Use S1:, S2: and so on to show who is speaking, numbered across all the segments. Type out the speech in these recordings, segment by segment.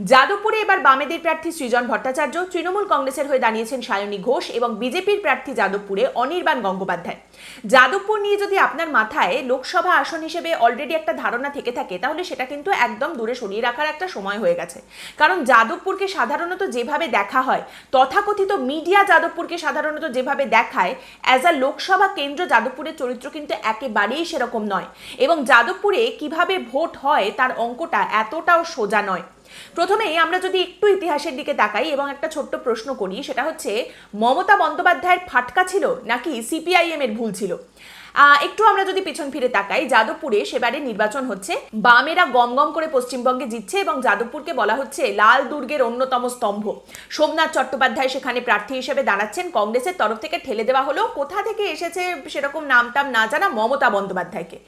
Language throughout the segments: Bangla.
S1: যাদবপুরে এবার বামেদের প্রার্থী সৃজন ভট্টাচার্য, তৃণমূল কংগ্রেসের হয়ে দাঁড়িয়েছেন সায়নী ঘোষ এবং বিজেপির প্রার্থী যাদবপুরে অনির্বাণ গঙ্গোপাধ্যায়। যাদবপুর নিয়ে যদি আপনার মাথায় লোকসভা আসন হিসেবে অলরেডি একটা ধারণা থেকে থাকে, তাহলে সেটা কিন্তু একদম দূরে সরিয়ে রাখার একটা সময় হয়ে গেছে। কারণ যাদবপুরকে সাধারণত যেভাবে দেখা হয়, তথাকথিত মিডিয়া যাদবপুরকে সাধারণত যেভাবে দেখায় অ্যাজ আ লোকসভা কেন্দ্র যাদবপুরের চরিত্র কিন্তু একেবারেই সেরকম নয়। এবং যাদবপুরে কীভাবে ভোট হয়, তার অঙ্কটা এতটাও সোজা নয়। প্রথমেই আমরা যদি একটু ইতিহাসের দিকে তাকাই এবং একটা ছোট্ট প্রশ্ন করি, সেটা হচ্ছে, মমতা বন্দ্যোপাধ্যায়ের ফাটকা ছিল নাকি সিপিআইএম এর ভুল ছিল? একটু আমরা যদি পিছন ফিরে তাকাই, যাদবপুরে সেবারে নির্বাচন হচ্ছে। বামেরা গম গম করে পশ্চিমবঙ্গে জিতছে এবং যাদবপুরকে বলা হচ্ছে লাল দুর্গের অন্যতম স্তম্ভ। সোমনাথ চট্টোপাধ্যায় সেখানে প্রার্থী হিসেবে দাঁড়াচ্ছেন। কংগ্রেসের তরফ থেকে ঠেলে দেওয়া হলো। কোথা থেকে এসেছে সেরকম নামটাম না জানা মমতা বন্দ্যোপাধ্যায়কে।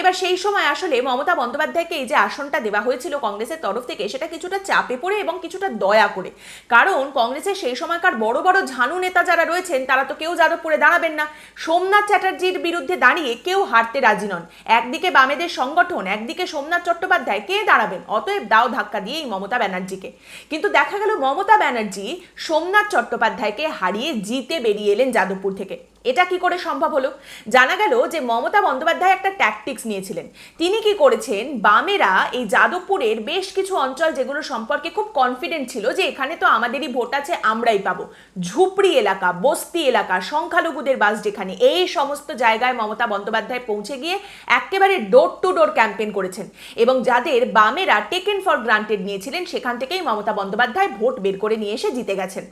S1: এবার সেই সময় আসলে মমতা বন্দ্যোপাধ্যায়কে এই যে আসনটা দেওয়া হয়েছিল কংগ্রেসের তরফ থেকে, সেটা কিছুটা চাপে পড়ে এবং কিছুটা দয়া করে। কারণ কংগ্রেসের সেই সময়কার বড় বড় ঝানু নেতা যারা রয়েছেন, তারা তো কেউ যাদবপুরে দাঁড়াবেন না। সোমনাথ চ্যাটার্জির বিরুদ্ধে দাঁড়িয়ে কেউ হারতে রাজি নন। একদিকে বামেদের সংগঠন, একদিকে সোমনাথ চট্টোপাধ্যায়। কে দাঁড়াবেন? অতএব দাও ধাক্কা দিয়ে এই মমতা ব্যানার্জিকে। কিন্তু দেখা গেল মমতা ব্যানার্জি সোমনাথ চট্টোপাধ্যায়কে হারিয়ে জিতে বেরিয়ে এলেন যাদবপুর থেকে। এটা কি করে সম্ভব হলো? জানা গেল যে মমতা বন্দ্যোপাধ্যায় একটা ট্যাকটিক্স নিয়েছিলেন। তিনি কি করেছেন? বামেরা এই যাদবপুরের বেশ কিছু অঞ্চল যেগুলো সম্পর্কে খুব কনফিডেন্ট ছিল যে এখানে তো আমাদেরই ভোট আছে, আমরাই পাবো। ঝুপড়ি এলাকা, বস্তি এলাকা, সংখ্যালঘুদের বাস যেখানে, এই সমস্ত জায়গায় মমতা বন্দ্যোপাধ্যায় পৌঁছে গিয়ে একেবারে ডোর টু ডোর ক্যাম্পেন করেছেন। এবং যাদের বামেরা টেকেন ফর গ্রান্টেড নিয়েছিলেন, সেখান থেকেই মমতা বন্দ্যোপাধ্যায় ভোট বের করে নিয়ে এসে জিতে গেছেন।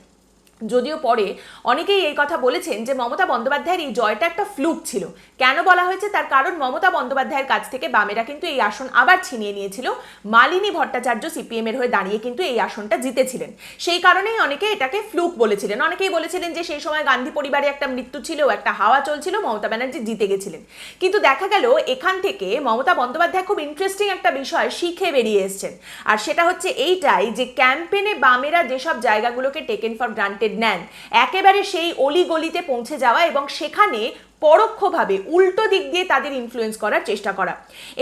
S1: যদিও পরে অনেকেই এই কথা বলেছেন যে মমতা বন্দ্যোপাধ্যায়ের এই জয়টা একটা ফ্লুক ছিল। কেন বলা হয়েছে? তার কারণ মমতা বন্দ্যোপাধ্যায়ের কাছ থেকে বামেরা কিন্তু এই আসন আবার ছিনিয়ে নিয়েছিল। মালিনী ভট্টাচার্য সিপিএম এর হয়ে দাঁড়িয়ে কিন্তু এই আসনটা জিতেছিলেন। সেই কারণেই অনেকে এটাকে ফ্লুক বলেছিলেন। অনেকেই বলেছিলেন যে সেই সময় গান্ধী পরিবারে একটা মৃত্যু ছিল, একটা হাওয়া চলছিল, মমতা ব্যানার্জি জিতে গেছিলেন। কিন্তু দেখা গেল এখান থেকে মমতা বন্দ্যোপাধ্যায় খুব ইন্টারেস্টিং একটা বিষয় শিখে বেরিয়ে এসছেন। আর সেটা হচ্ছে এইটাই যে ক্যাম্পেনে বামেরা যেসব জায়গাগুলোকে টেকেন ফর গ্রান্টেড নেন, একেবারে সেই অলিগলিতে পৌঁছে যাওয়া এবং সেখানে পরোক্ষভাবে উল্টো দিক দিয়ে তাদের ইনফ্লুয়েন্স করার চেষ্টা করা।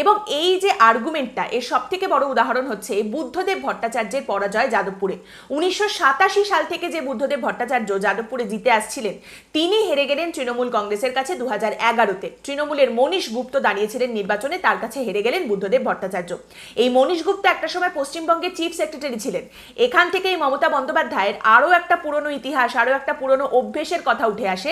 S1: এবং এই যে আর্গুমেন্টটা এর সব থেকে বড় উদাহরণ হচ্ছে বুদ্ধদেব ভট্টাচার্যের পরাজয় যাদবপুরে। উনিশশো সাতাশি সাল থেকে যে বুদ্ধদেব ভট্টাচার্য যাদবপুরে জিতে আসছিলেন, তিনি হেরে গেলেন তৃণমূল কংগ্রেসের কাছে দু হাজার এগারোতে। তৃণমূলের মনীষ গুপ্ত দাঁড়িয়েছিলেন নির্বাচনে, তার কাছে হেরে গেলেন বুদ্ধদেব ভট্টাচার্য। এই মনীষ গুপ্ত একটা সময় পশ্চিমবঙ্গের চিফ সেক্রেটারি ছিলেন। এখান থেকেই মমতা বন্দ্যোপাধ্যায়ের আরও একটা পুরনো ইতিহাস, আরও একটা পুরনো অভ্যেসের কথা উঠে আসে।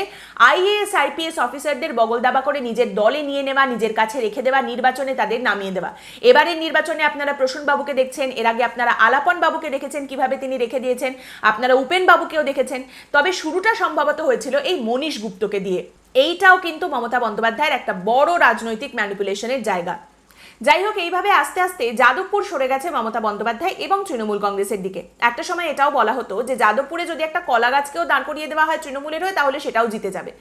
S1: আইএএস আইপিএস অফিসারদের বগল দাবা করে নিজের দলে নিয়ে নেওয়া, নিজের কাছে রেখে দেওয়া, নির্বাচনে তাদের নামিয়ে দেওয়া। এবারের নির্বাচনে আপনারা প্রসূন বাবুকে দেখছেন, এর আগে আপনারা আলাপন বাবুকে দেখেছেন, কীভাবে তিনি রেখে দিয়েছেন, আপনারা উপেন বাবুকেও দেখেছেন। তবে শুরুটা সম্ভবত হয়েছিল এই মনীষ গুপ্তকে দিয়ে। এইটাও কিন্তু মমতা বন্দ্যোপাধ্যায়ের একটা বড় রাজনৈতিক ম্যানিপুলেশনের জায়গা। যাই হোক, এইভাবে আস্তে আস্তে যাদবপুর সরে গেছে মমতা বন্দ্যোপাধ্যায় এবং তৃণমূল কংগ্রেসের দিকে। একটা সময় এটাও বলা হতো যে, যাদবপুরে যদি একটা কলা গাছকেও দাঁড় করিয়ে দেওয়া হয় তৃণমূলের হয়ে, তাহলে সেটাও জিতে যাবে।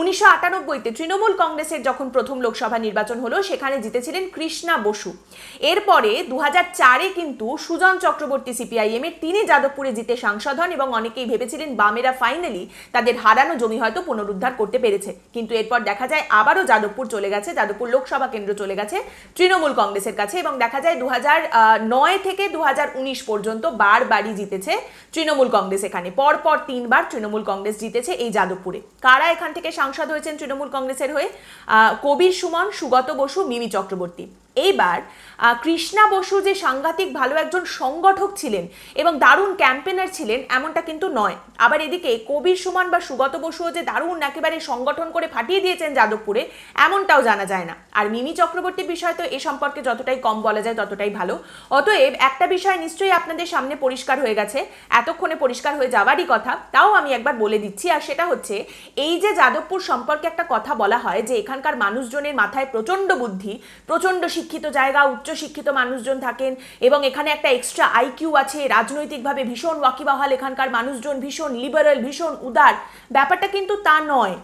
S1: উনিশশো আটানব্বইতে তৃণমূল কংগ্রেসের যখন প্রথম লোকসভা নির্বাচন হলো, সেখানে জিতেছিলেন কৃষ্ণা বসু। এরপরে দু হাজার চারে কিন্তু সুজন চক্রবর্তী সিপিআইএম এর তিনি যাদবপুরে জিতে সাংসদ হন এবং অনেকেই ভেবেছিলেন বামেরা ফাইনালি তাদের হারানো জমি হয়তো পুনরুদ্ধার করতে পেরেছে। কিন্তু এরপর দেখা যায় আবারও যাদবপুর চলে গেছে, যাদবপুর লোকসভা কেন্দ্র চলে গেছে তৃণমূল কংগ্রেসের কাছে এবং দেখা যায় দু নয় থেকে দু পর্যন্ত বারবারই জিতেছে তৃণমূল কংগ্রেস এখানে। পরপর তিনবার তৃণমূল কংগ্রেস জিতেছে এই যাদবপুরে। কারা এখান থেকে সাংসদ হয়েছেন তৃণমূল কংগ্রেসের হয়ে? কবির সুমন, সুগত বসু, মিমি চক্রবর্তী। এইবার কৃষ্ণা বসু যে সাংঘাতিক ভালো একজন সংগঠক ছিলেন এবং দারুণ ক্যাম্পেনার ছিলেন, এমনটা কিন্তু নয়। আবার এদিকে কবির সুমন বা সুগত বসুও যে দারুণ একেবারে সংগঠন করে ফাটিয়ে দিয়েছেন যাদবপুরে, এমনটাও জানা যায় না। আর মিমি চক্রবর্তীর বিষয় তো এ সম্পর্কে যতটাই কম বলা যায় ততটাই ভালো। অতএব একটা বিষয় নিশ্চয়ই আপনাদের সামনে পরিষ্কার হয়ে গেছে। এতক্ষণে পরিষ্কার হয়ে যাওয়ারই কথা, তাও আমি একবার বলে দিচ্ছি। আর সেটা হচ্ছে, এই যে যাদবপুর সম্পর্কে একটা কথা বলা হয় যে এখানকার মানুষজনের মাথায় প্রচণ্ড বুদ্ধি, প্রচণ্ড শিক্ষিত জায়গা উচ্চ শিক্ষিত মানুষজন থাকেন এবং এখানে একটা এক্সট্রা আইকিউ আছে, রাজনৈতিকভাবে ভীষণ ওয়াকিবাহাল এখানকার মানুষজন, ভীষণ লিবারেল ভীষণ উদার। ব্যাপারটা কিন্তু তা নয়।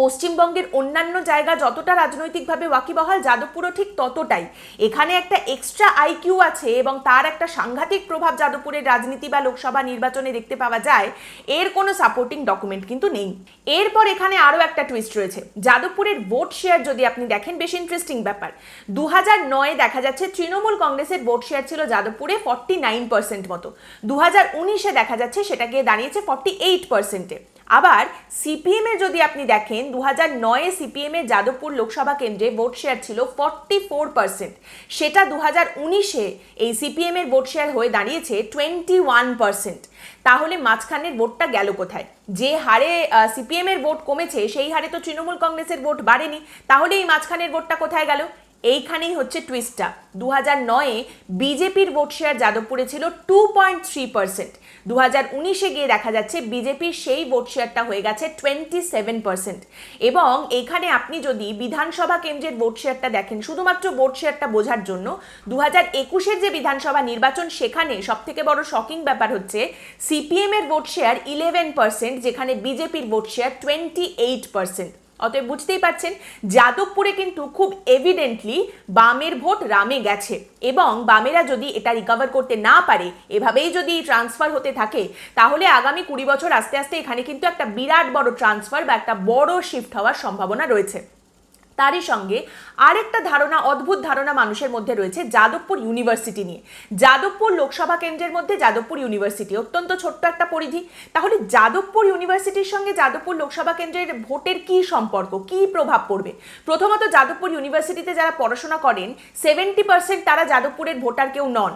S1: পশ্চিমবঙ্গের অন্যান্য জায়গা যতটা রাজনৈতিকভাবে ওয়াকিবহাল, যাদবপুরও ঠিক ততটাই। এখানে একটা এক্সট্রা আইকিউ আছে এবং তার একটা সাংঘাতিক প্রভাব যাদবপুরের রাজনীতি বা লোকসভা নির্বাচনে দেখতে পাওয়া যায়। এর কোনো সাপোর্টিং ডকুমেন্ট কিন্তু নেই। এরপর এখানে আরও একটা টুইস্ট রয়েছে। যাদবপুরের ভোট শেয়ার যদি আপনি দেখেন, বেশ ইন্টারেস্টিং ব্যাপার। দু হাজার নয়ে দেখা যাচ্ছে তৃণমূল কংগ্রেসের ভোট শেয়ার ছিল যাদবপুরে ফর্টি নাইন পার্সেন্ট মতো। দু হাজার উনিশে দেখা যাচ্ছে সেটা গিয়ে দাঁড়িয়েছে ফর্টি এইট পার্সেন্টে আবার সিপিএম যদি আপনি দেখেন দু হাজার নয়ে সিপিএম যাদবপুর লোকসভা কেন্দ্রে ভোট শেয়ার ছিল ফর্টি ফোর পার্সেন্ট সেটা দু হাজার উনিশে এই সিপিএম এর ভোট শেয়ার হয়ে দাঁড়িয়েছে টোয়েন্টি ওয়ান পার্সেন্ট তাহলে মাঝখানের ভোটটা গেল কোথায়? যে হারে সিপিএম এর ভোট কমেছে, সেই হারে তো তৃণমূল কংগ্রেসের ভোট বাড়েনি। তাহলে এই মাঝখানের ভোটটা কোথায় গেল? এইখানেই হচ্ছে টুইস্টটা দু হাজার নয়ে বিজেপির ভোট শেয়ার যাদবপুরে ছিল টু পয়েন্ট থ্রি পার্সেন্ট দু হাজার উনিশে গিয়ে দেখা যাচ্ছে বিজেপির সেই ভোট শেয়ারটা হয়ে গেছে টোয়েন্টি সেভেন পার্সেন্ট এবং এখানে আপনি যদি বিধানসভা কেন্দ্রের ভোট শেয়ারটা দেখেন, শুধুমাত্র ভোট শেয়ারটা বোঝার জন্য দু হাজার একুশের যে বিধানসভা নির্বাচন, সেখানে সব থেকে বড় শকিং ব্যাপার হচ্ছে সিপিএমের ভোট শেয়ার ইলেভেন পার্সেন্ট যেখানে বিজেপির vote share twenty eight percent অতএব বুঝতেই পারছেন, যাদবপুরে কিন্তু খুব এভিডেন্টলি বামের ভোট রামে গেছে এবং বামেরা যদি এটা রিকভার করতে না পারে, এভাবেই যদি ট্রান্সফার হতে থাকে, তাহলে আগামী কুড়ি বছর আস্তে আস্তে এখানে কিন্তু একটা বিরাট বড় ট্রান্সফার বা একটা বড় শিফট হওয়ার সম্ভাবনা রয়েছে। তারই সঙ্গে আরেকটা ধারণা, অদ্ভুত ধারণা মানুষের মধ্যে রয়েছে যাদবপুর ইউনিভার্সিটি নিয়ে। যাদবপুর লোকসভা কেন্দ্রের মধ্যে যাদবপুর ইউনিভার্সিটি, অত্যন্ত ছোট্ট একটা পরিধি। তাহলে যাদবপুর ইউনিভার্সিটির সঙ্গে যাদবপুর লোকসভা কেন্দ্রের ভোটের কি সম্পর্ক, কি প্রভাব পড়বে? প্রথমত যাদবপুর ইউনিভার্সিটিতে যারা পড়াশোনা করেন সেভেন্টি পার্সেন্ট তারা যাদবপুরের ভোটার কেউ নন।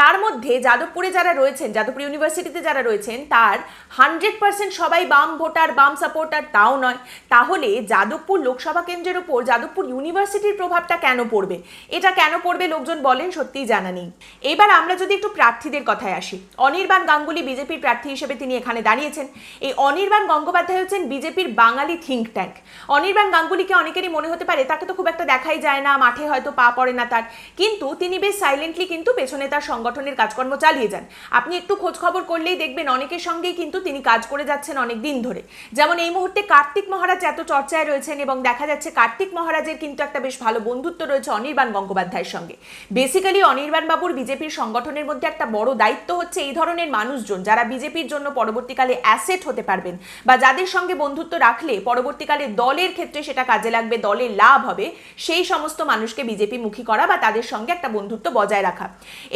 S1: তার মধ্যে যাদবপুরে যারা রয়েছেন, যাদবপুর ইউনিভার্সিটিতে যারা রয়েছেন, তার হান্ড্রেড পার্সেন্ট সবাই বাম ভোটার, বাম সাপোর্টার, তাও নয়। তাহলে যাদবপুর লোকসভা কেন্দ্রের উপর যাদবপুর ইউনিভার্সিটির প্রভাবটা কেন পড়বে? এটা কেন পড়বে লোকজন বলেন সত্যিই জানা নেই। এবার আমরা যদি একটু প্রার্থীদের কথায় আসি। অনির্বাণ গাঙ্গুলি বিজেপির প্রার্থী হিসেবে তিনি এখানে দাঁড়িয়েছেন। এই অনির্বাণ গঙ্গোপাধ্যায় হচ্ছেন বিজেপির বাঙালি থিঙ্ক ট্যাঙ্ক অনির্বাণ গাঙ্গুলিকে অনেকেরই মনে হতে পারে, তাকে তো খুব একটা দেখাই যায় না, মাঠে হয়তো পা পড়ে না তার। কিন্তু তিনি বেশ সাইলেন্টলি কিন্তু পেছনে তার সংগঠনের কাজকর্ম চালিয়ে যান। আপনি একটু খোঁজ খবর করলেই দেখবেন অনেকের সঙ্গেই কিন্তু তিনি কাজ করে যাচ্ছেন অনেক দিন ধরে। যেমন এই মুহূর্তে কার্তিক মহারাজ এত চর্চায় রয়েছেন এবং দেখা যাচ্ছে কার্তিক মহারাজের কিন্তু একটা বেশ ভালো বন্ধুত্ব রয়েছে অনির্বাণ গঙ্গোপাধ্যায়ের সঙ্গে। বেসিক্যালি অনির্বাণ বাবুর বিজেপির সংগঠনের মধ্যে একটা বড় দায়িত্ব হচ্ছে এই ধরনের মানুষজন যারা বিজেপির জন্য পরবর্তীকালে অ্যাসেট হতে পারবেন বা যাদের সঙ্গে বন্ধুত্ব রাখলে পরবর্তীকালে দলের ক্ষেত্রে সেটা কাজে লাগবে, দলের লাভ হবে, সেই সমস্ত মানুষকে বিজেপি মুখী করা বা তাদের সঙ্গে একটা বন্ধুত্ব বজায় রাখা।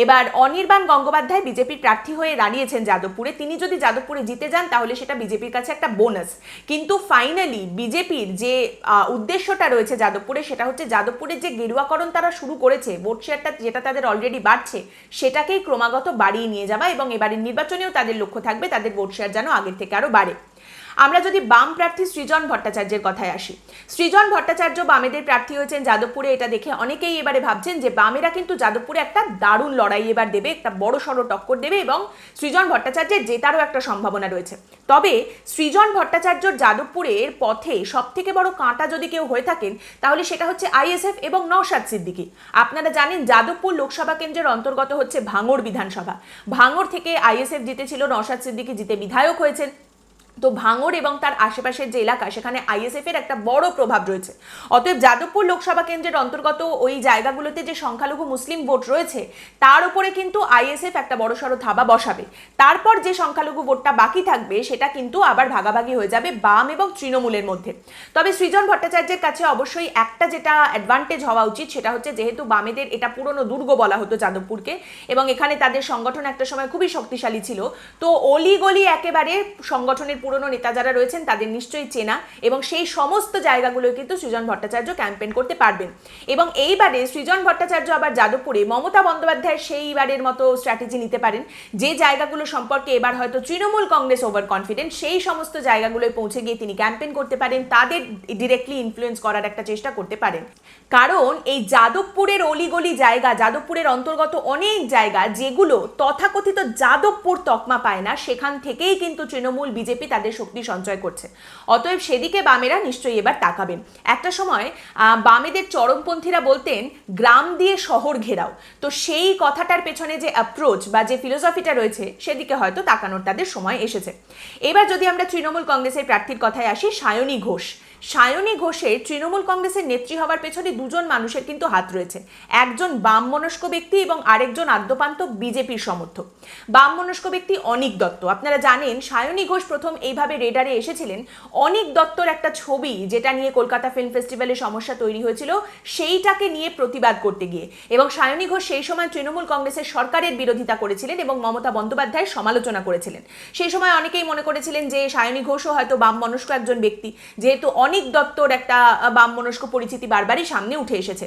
S1: এবার অনির্বাণ গঙ্গোপাধ্যায় বিজেপির প্রার্থী হয়ে দাঁড়িয়েছেন যাদবপুরে। তিনি যদি যাদবপুরে জিতে যান, তাহলে সেটা বিজেপির কাছে একটা বোনাস কিন্তু ফাইনালি বিজেপির যে উদ্দেশ্যটা রয়েছে যাদবপুরে, সেটা হচ্ছে যাদবপুরের যে গেরুয়াকরণ তারা শুরু করেছে ভোট শেয়ারটা যেটা তাদের অলরেডি বাড়ছে, সেটাকেই ক্রমাগত বাড়িয়ে নিয়ে যাওয়া এবং এবারের নির্বাচনেও তাদের লক্ষ্য থাকবে, তাদের ভোট শেয়ার যেন আগের থেকে আরও বাড়ে। আমরা যদি বাম প্রার্থী সৃজন ভট্টাচার্যের কথায় আসি। সৃজন ভট্টাচার্য বামেদের প্রার্থী হয়েছেন যাদবপুরে, এটা দেখে অনেকেই এবারে ভাবছেন যে বামেরা কিন্তু যাদবপুরে একটা দারুণ লড়াই এবার দেবে, একটা বড় সড়ো টক্কর দেবে এবং সৃজন ভট্টাচার্যের জেতারও একটা সম্ভাবনা রয়েছে। তবে সৃজন ভট্টাচার্যর যাদবপুরের পথে সব থেকে বড় কাঁটা যদি কেউ হয়ে থাকেন, তাহলে সেটা হচ্ছে আইএসএফ এবং নওশাদ সিদ্দিকী। আপনারা জানেন যাদবপুর লোকসভা কেন্দ্রের অন্তর্গত হচ্ছে ভাঙড় বিধানসভা। ভাঙড় থেকে আইএসএফ জিতেছিল, নওশাদ সিদ্দিকি জিতে বিধায়ক হয়েছেন। তো ভাঙড় এবং তার আশেপাশের যে এলাকা, সেখানে আইএসএফ এর একটা বড় প্রভাব রয়েছে। অতএব যাদবপুর লোকসভা কেন্দ্রের অন্তর্গত ওই জায়গাগুলোতে যে সংখ্যালঘু মুসলিম ভোট রয়েছে, তার উপরে কিন্তু আইএসএফ একটা বড়সড় থাবা বসাবে। তারপর যে সংখ্যালঘু ভোটটা বাকি থাকবে, সেটা কিন্তু আবার ভাগাভাগি হয়ে যাবে বাম এবং তৃণমূলের মধ্যে। তবে সৃজন ভট্টাচার্যের কাছে অবশ্যই একটা যেটা অ্যাডভান্টেজ হওয়া উচিত, সেটা হচ্ছে যেহেতু বামেদের এটা পুরনো দুর্গ বলা হতো যাদবপুরকে, এবং এখানে তাদের সংগঠন একটা সময় খুবই শক্তিশালী ছিল। তো অলি গলি একেবারে সংগঠনের পুরনো নেতা যারা রয়েছেন তাদের নিশ্চয়ই চেনা এবং সেই সমস্ত জায়গাগুলো কিন্তু সৃজন ভট্টাচার্য ক্যাম্পেন করতে পারবেন। এবং এইবারে সৃজন ভট্টাচার্য আবার যাদবপুরে মমতা বন্দ্যোপাধ্যায়ের সেইবারের মতো স্ট্র্যাটেজি নিতে পারেন। যে জায়গাগুলো সম্পর্কে এবার হয়তো তৃণমূল কংগ্রেস ওভার কনফিডেন্ট সেই সমস্ত জায়গাগুলোয় পৌঁছে গিয়ে তিনি ক্যাম্পেন করতে পারেন, তাদের ডিরেক্টলি ইনফ্লুয়েন্স করার একটা চেষ্টা করতে পারেন। কারণ এই যাদবপুরের অলিগলি জায়গা, যাদবপুরের অন্তর্গত অনেক জায়গা যেগুলো তথাকথিত যাদবপুর তকমা পায় না, সেখান থেকেই কিন্তু তৃণমূল, বিজেপি তাদের শক্তি সঞ্চয় করছে। অতএব সেদিকে বামেরা নিশ্চয়ই এবার তাকাবেন। একটা সময় বামেদের চরমপন্থীরা বলতেন, গ্রাম দিয়ে শহর ঘেরাও। তো সেই কথাটার পেছনে যে অ্যাপ্রোচ বা যে ফিলোসফিটা রয়েছে, সেদিকে হয়তো তাকানোর তাদের সময় এসেছে। এবার যদি আমরা তৃণমূল কংগ্রেসের প্রার্থীর কথায় আসি, সায়নী ঘোষ। সায়নী ঘোষের তৃণমূল কংগ্রেসের নেত্রী হওয়ার পেছনে দুজন মানুষের কিন্তু হাত রয়েছে। একজন বাম মনস্ক ব্যক্তি এবং আরেকজন আদ্যপান্ত বিজেপির সমর্থক। বাম মনস্ক ব্যক্তি অনিক দত্ত। আপনারা জানেন, সায়নী ঘোষ প্রথম এইভাবে রেডারে এসেছিলেন। অনিক দত্তর একটা ছবি যেটা নিয়ে কলকাতা ফিল্ম ফেস্টিভ্যালে সমস্যা তৈরি হয়েছিল, সেইটাকে নিয়ে প্রতিবাদ করতে গিয়ে। এবং সায়নী ঘোষ সেই সময় তৃণমূল কংগ্রেসের সরকারের বিরোধিতা করেছিলেন এবং মমতা বন্দ্যোপাধ্যায়ের সমালোচনা করেছিলেন। সেই সময় অনেকেই মনে করেছিলেন যে, সায়নী ঘোষও হয়তো বাম মনস্ক একজন ব্যক্তি। যেহেতু অনিক দত্তর একটা বাম মনস্ক পরিচিতি বারবারই সামনে উঠে এসেছে।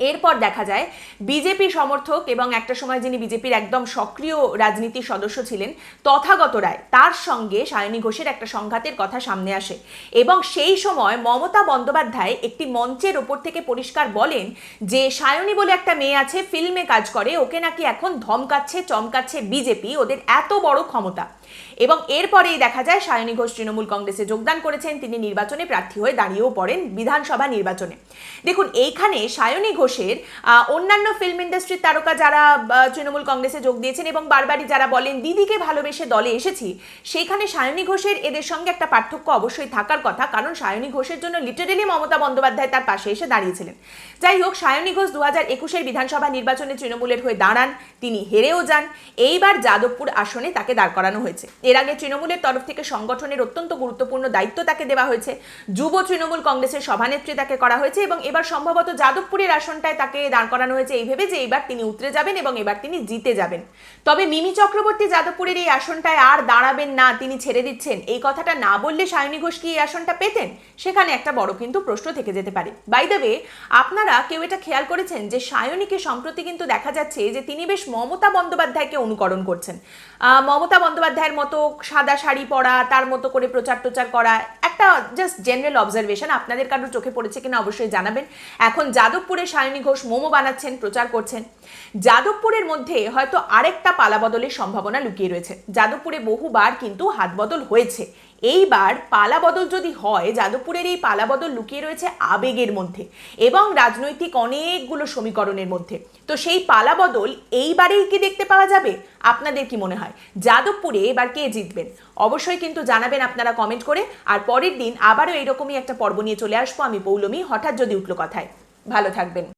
S1: এরপর দেখা যায় বিজেপি সমর্থক এবং একটা সময় যিনি বিজেপির একদম সক্রিয় রাজনীতির সদস্য ছিলেন, তথাগত রায়, তার সঙ্গে সায়নী ঘোষের একটা সংঘাতের কথা সামনে আসে। এবং সেই সময় মমতা বন্দ্যোপাধ্যায় একটি মঞ্চের ওপর থেকে পরিষ্কার বলেন যে, সায়নী বলে একটা মেয়ে আছে, ফিল্মে কাজ করে, ওকে নাকি এখন ধমকাচ্ছে, চমকাচ্ছে বিজেপি, ওদের এত বড় ক্ষমতা। এবং এরপরেই দেখা যায় সায়নী ঘোষ তৃণমূল কংগ্রেসে যোগদান করেছেন, তিনি নির্বাচনে প্রার্থী হয়ে দাঁড়িয়েও পড়েন বিধানসভা নির্বাচনে। দেখুন, এইখানে সায়নী ঘোষের অন্যান্য ফিল্ম ইন্ডাস্ট্রির তারকা যারা তৃণমূল কংগ্রেসে যোগ দিয়েছেন এবং বারবারই যারা বলেন, দিদিকে ভালোবেসে দলে এসেছি সেইখানে সায়নী ঘোষের এদের সঙ্গে একটা পার্থক্য অবশ্যই থাকার কথা, কারণ সায়নী ঘোষের জন্য লিটারেলি মমতা বন্দ্যোপাধ্যায় তার পাশে এসে দাঁড়িয়েছিলেন। যাই হোক, সায়নী ঘোষ দু হাজার একুশের বিধানসভা নির্বাচনে তৃণমূলের হয়ে দাঁড়ান, তিনি হেরেও যান। এইবার যাদবপুর আসনে তাকে দাঁড় করানো হয়েছে। এর আগে তৃণমূলের তরফ থেকে সংগঠনের অত্যন্ত গুরুত্বপূর্ণ দায়িত্ব তাকে দেওয়া হয়েছে। যুব তৃণমূল কংগ্রেসের সভানেত্রী তাকে করা হয়েছে এবং এবার সম্ভবত যাদবপুরের আসনটায় তাকে দাঁড় করানো হয়েছে এই ভেবে যে এবার তিনি উতরে যাবেন এবং এবার তিনি জিতে যাবেন। তবে মিমি চক্রবর্তী যাদবপুরের এই আসনটায় আর দাঁড়াবেন না, তিনি ছেড়ে দিচ্ছেন। এই কথাটা না বললে সায়নী ঘোষ কি এই আসনটা পেতেন? সেখানে একটা বড় কিন্তু প্রশ্ন থেকে যেতে পারে। বাই দ্য আপনারা কেউ এটা খেয়াল করেছেন যে সায়নীকে সম্প্রতি কিন্তু দেখা যাচ্ছে যে তিনি বেশ মমতা বন্দ্যোপাধ্যায়কে অনুকরণ করছেন। মমতা বন্দ্যোপাধ্যায়ের মতো সাদা শাড়ি পরা, তার মতো করে প্রচার টোচার করা একটা জাস্ট জেনারেল অবজারভেশন আপনাদের কারোর চোখে পড়েছে কিনা অবশ্যই জানাবেন। এখন যাদবপুরে সায়নী ঘোষ মোমো বানাচ্ছেন, প্রচার করছেন। যাদবপুরের মধ্যে হয়তো আরেকটা পালা বদলের সম্ভাবনা লুকিয়ে রয়েছে। যাদবপুরে বহুবার কিন্তু হাত বদল হয়েছে। এইবার পালা বদল যদি হয়, যাদবপুরের এই পালা বদল লুকিয়ে রয়েছে আবেগের মধ্যে এবং রাজনৈতিক অনেকগুলো সমীকরণের মধ্যে। তো সেই পালা বদল এইবারেই কি দেখতে পাওয়া যাবে? আপনাদের কি মনে হয়? যাদবপুরে এবার কে জিতবেন? অবশ্যই কিন্তু জানাবেন আপনারা কমেন্ট করে। আর পরের দিন আবারও এইরকমই একটা পর্ব নিয়ে চলে আসব। আমি পৌলমী, হঠাৎ যদি উঠল কথায়। ভালো থাকবেন।